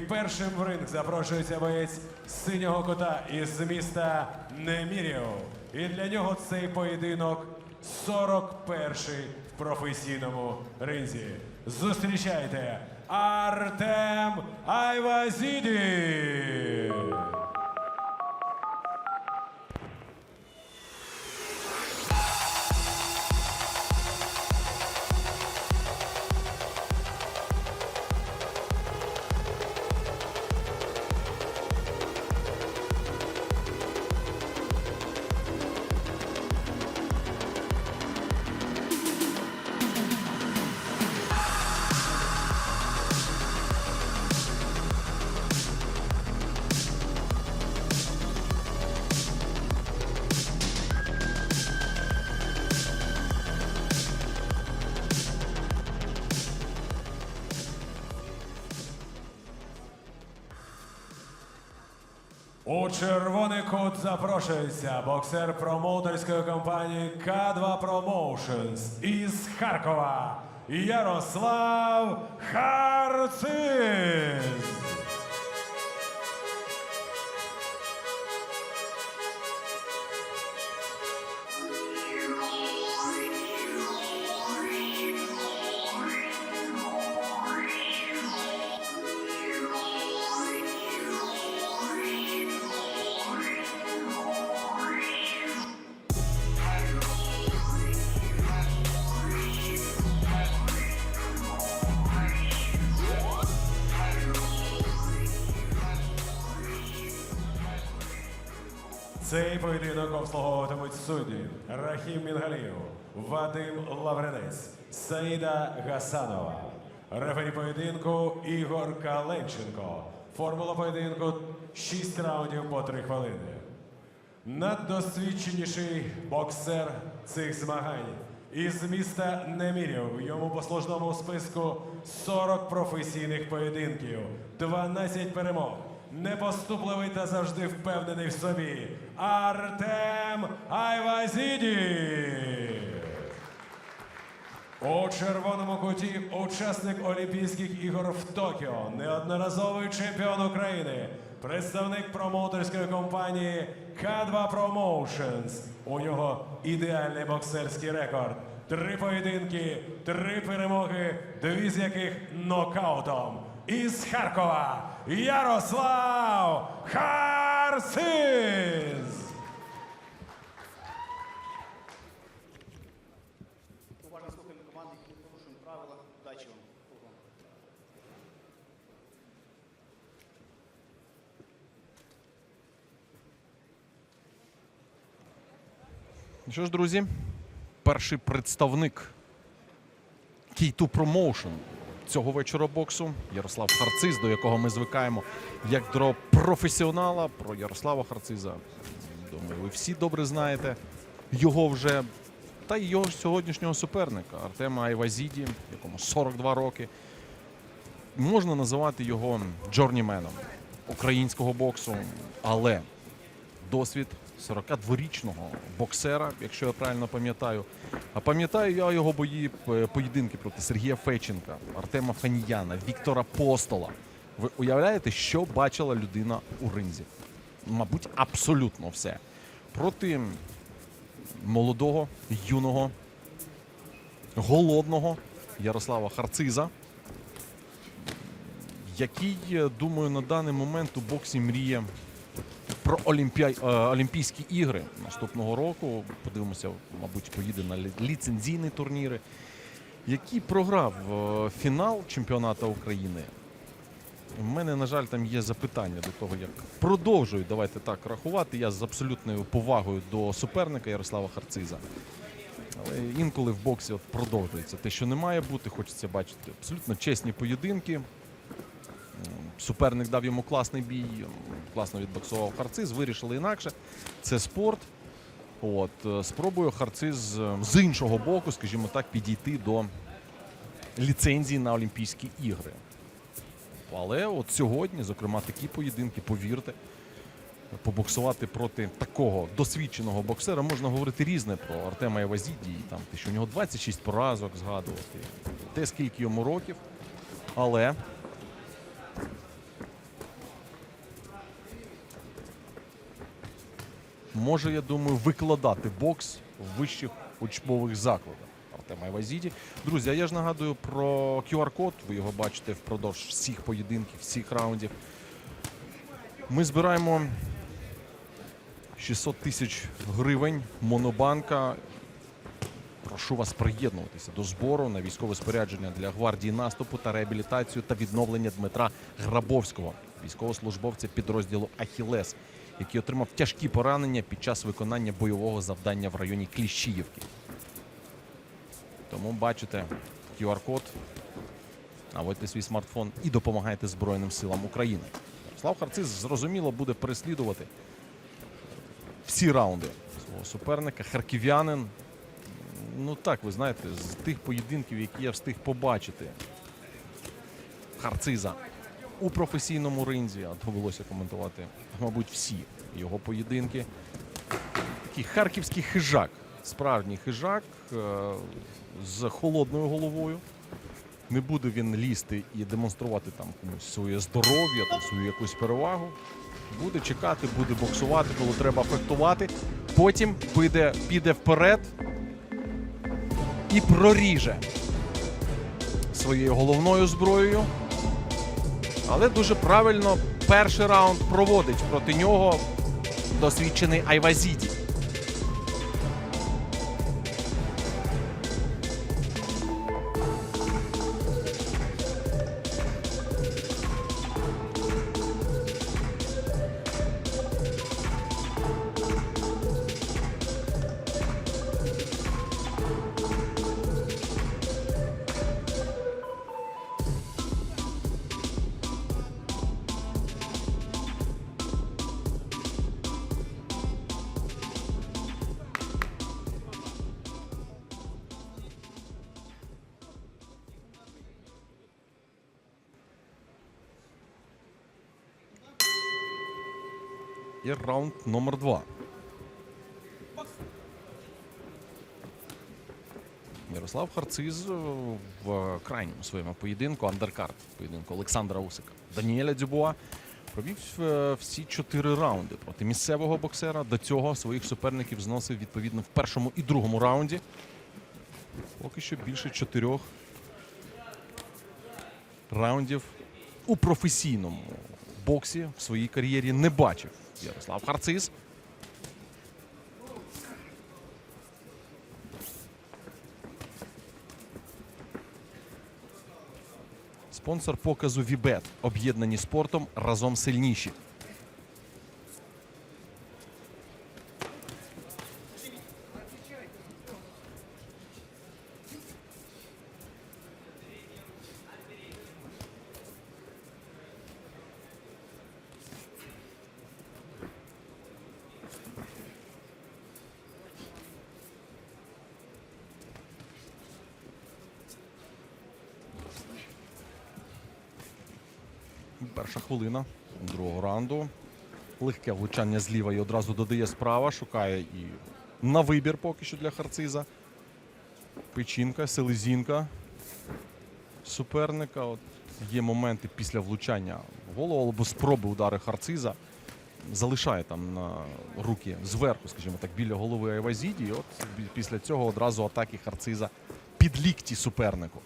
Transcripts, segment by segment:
першим в ринг запрошується боєць синього кота із міста Немірів. І для нього цей поєдинок 41-й в професійному ринзі. Зустрічайте Артем Айвазіді! У червоний кут запрошується боксер промоутерської компанії К2 Promotions із Харкова Ярослав Харциз. Цей поєдинок обслуговуватимуть судді Рахім Мінгалієв, Вадим Лавренець, Саїда Гасанова. Рефері поєдинку Ігор Каленченко. Формула поєдинку 6 раундів по 3 хвилини. Наддосвідченіший боксер цих змагань із міста Немірів. В йому послужному списку 40 професійних поєдинків, 12 перемог. Непоступливий та завжди впевнений в собі. Артем Айвазіді. У червоному куті учасник Олімпійських ігор в Токіо, неодноразовий чемпіон України, представник промоутерської компанії K2 Promotions. У нього ідеальний боксерський рекорд. Три поєдинки, три перемоги, дві з яких нокаутом. Із Харкова Ярослав. Уважно слухаємо команди, які порушуємо правила. Удачі вам. Ну Що ж, друзі, перший представник K2 Promotion цього вечора боксу Ярослав Харциз, до якого ми звикаємо як до професіонала. Про Ярослава Харциза, думаю, ви всі добре знаєте. Його вже та й його сьогоднішнього суперника Артема Айвазіді, якому 42 роки. Можна називати його джорніменом українського боксу, але досвід 42-річного боксера, якщо я правильно пам'ятаю. А пам'ятаю я його бої е, поєдинки проти Сергія Феченка, Артема Фаніяна, Віктора Постола. Ви уявляєте, що бачила людина у ринзі? Мабуть, абсолютно все. Проти молодого, юного, голодного Ярослава Харциза, який, е, думаю, на даний момент у боксі мріє про Олімпіа... е, Олімпійські ігри наступного року. Подивимося, мабуть, поїде на ліцензійні турніри. Який програв е, фінал чемпіонату України. У мене, на жаль, там є запитання до того, як продовжують, давайте так рахувати. Я з абсолютною повагою до суперника Ярослава Харциза. Але інколи в боксі от продовжується те, що не має бути. Хочеться бачити абсолютно чесні поєдинки. Суперник дав йому класний бій, класно відбоксував Харциз, вирішили інакше. Це спорт. От, е, спробую Харциз е, з іншого боку, скажімо так, підійти до ліцензії на Олімпійські ігри. Але от сьогодні, зокрема, такі поєдинки, повірте, побоксувати проти такого досвідченого боксера можна говорити різне про Артема Евазіді, там, те, що у нього 26 поразок згадувати, те, скільки йому років. Але може, я думаю, викладати бокс в вищих учбових закладах. Артем Айвазіді. Друзі, а я ж нагадую про QR-код. Ви його бачите впродовж всіх поєдинків, всіх раундів. Ми збираємо 600 тисяч гривень монобанка. Прошу вас приєднуватися до збору на військове спорядження для гвардії наступу та реабілітацію та відновлення Дмитра Грабовського, військовослужбовця підрозділу Ахілес, який отримав тяжкі поранення під час виконання бойового завдання в районі Кліщіївки. Тому бачите QR-код, наводьте свій смартфон і допомагайте Збройним силам України. Слав Харциз зрозуміло буде переслідувати всі раунди свого суперника. Харків'янин. Ну так, ви знаєте, з тих поєдинків, які я встиг побачити. Харциза у професійному ринзі, а довелося коментувати, мабуть, всі його поєдинки. Такий харківський хижак. Справжній хижак е- з холодною головою. Не буде він лізти і демонструвати там комусь своє здоров'я, свою якусь перевагу. Буде чекати, буде боксувати, коли треба фехтувати. Потім піде, піде вперед і проріже своєю головною зброєю. Але дуже правильно перший раунд проводить проти нього досвідчений Айвазіді. І раунд номер два. Ярослав Харциз в крайньому своєму поєдинку, андеркарт поєдинку Олександра Усика, Даніеля Дюбуа провів е, всі чотири раунди проти місцевого боксера. До цього своїх суперників зносив відповідно в першому і другому раунді. Поки що більше чотирьох раундів у професійному боксі в своїй кар'єрі не бачив Ярослав Харциз. Спонсор показу Вібет. Об'єднані спортом разом сильніші. Перша хвилина другого раунду. Легке влучання зліва і одразу додає справа. Шукає і на вибір поки що для Харциза. Печінка, селезінка суперника. От є моменти після влучання в голову або спроби удари Харциза. Залишає там на руки зверху, скажімо так, біля голови Айвазіді. І от після цього одразу атаки Харциза під лікті супернику.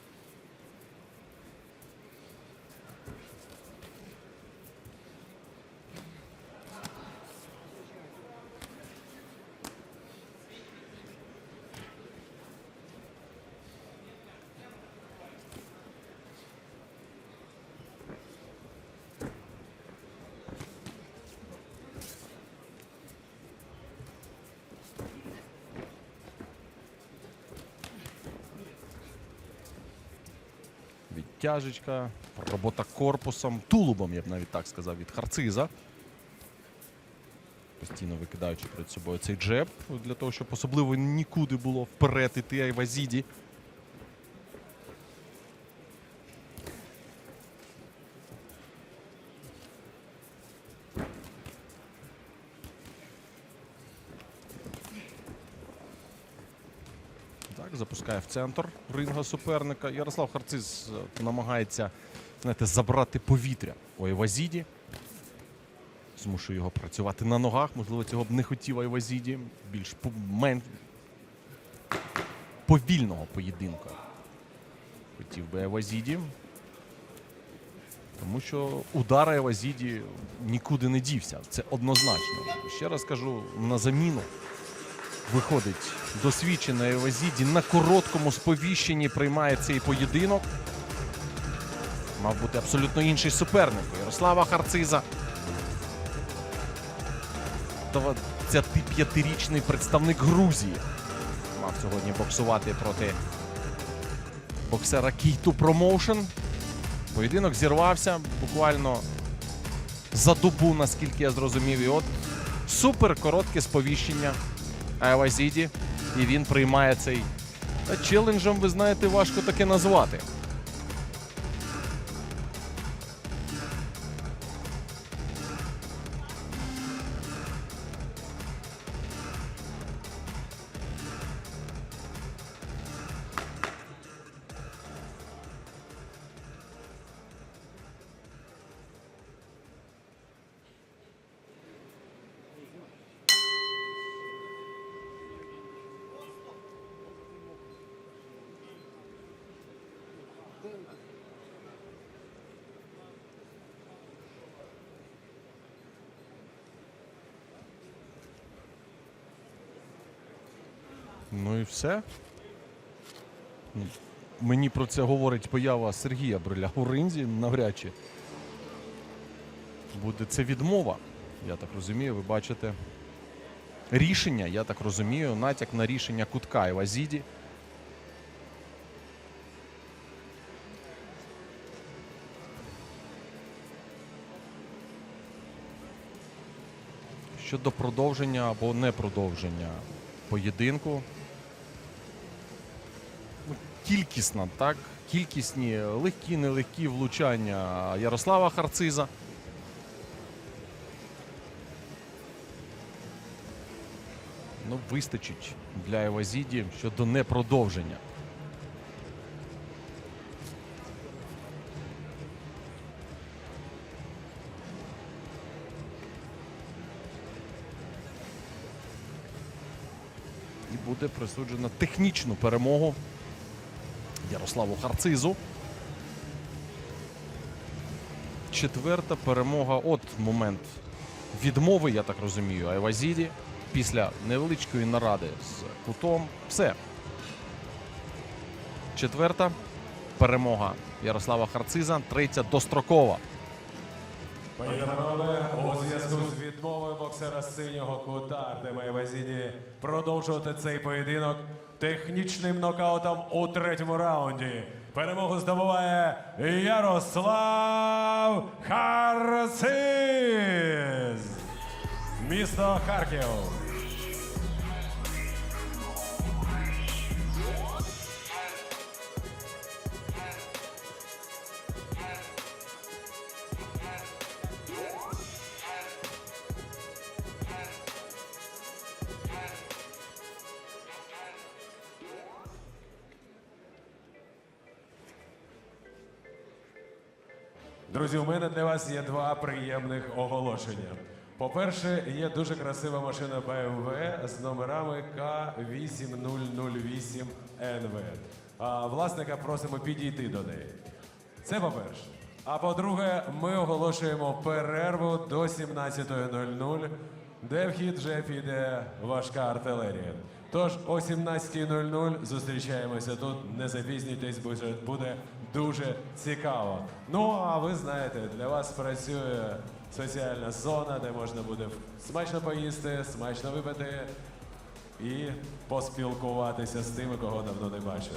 Відтяжечка, робота корпусом, тулубом, я б навіть так сказав, від Харциза. Постійно викидаючи перед собою цей джеб, для того, щоб особливо нікуди було вперед іти Айвазіді. Так, запускає в центр ринга суперника. Ярослав Харциз е, намагається знаєте, забрати повітря у Евазіді. змушує його працювати на ногах. Можливо, цього б не хотів Айвазіді. Більш мен... повільного поєдинку. Хотів би Айвазіді. Тому що удар Айвазіді нікуди не дівся. Це однозначно. Ще раз кажу, на заміну виходить досвідчений Айвазіді на короткому сповіщенні приймає цей поєдинок. Мав бути абсолютно інший суперник. Ярослава Харциза. 25-річний представник Грузії. Мав сьогодні боксувати проти боксера Кейту Промоушен. Поєдинок зірвався буквально за добу, наскільки я зрозумів. І от супер коротке сповіщення Айвазіді. І він приймає цей челенджем, ви знаєте, важко таке назвати. Ну і все. Мені про це говорить поява Сергія Бриля у ринзі навряд чи. Буде це відмова. Я так розумію, ви бачите. Рішення, я так розумію, натяк на рішення кутка і Вазіді. Щодо продовження або не продовження поєдинку. Кількісна, так? Кількісні легкі, нелегкі влучання Ярослава Харциза. Ну, вистачить для Евазіді щодо непродовження. І буде присуджена технічну перемогу Ярославу Харцизу. Четверта перемога. От момент відмови, я так розумію, Айвазіді. Після невеличкої наради з кутом. Все. Четверта перемога Ярослава Харциза. Третя дострокова. Панове, у зв'язку з відмовою боксера синього кута Артема Івазіді продовжувати цей поєдинок технічним нокаутом у третьому раунді. Перемогу здобуває Ярослав Харциз. Місто Харків. У мене для вас є два приємних оголошення. По-перше, є дуже красива машина BMW з номерами К8008NV. А власника просимо підійти до неї. Це по-перше. А по-друге, ми оголошуємо перерву до 17.00, де в хід вже піде важка артилерія. Тож о 17.00 зустрічаємося тут. Не запізнюйтесь, буде дуже цікаво. Ну а ви знаєте, для вас працює соціальна зона, де можна буде смачно поїсти, смачно випити і поспілкуватися з тими, кого давно не бачили.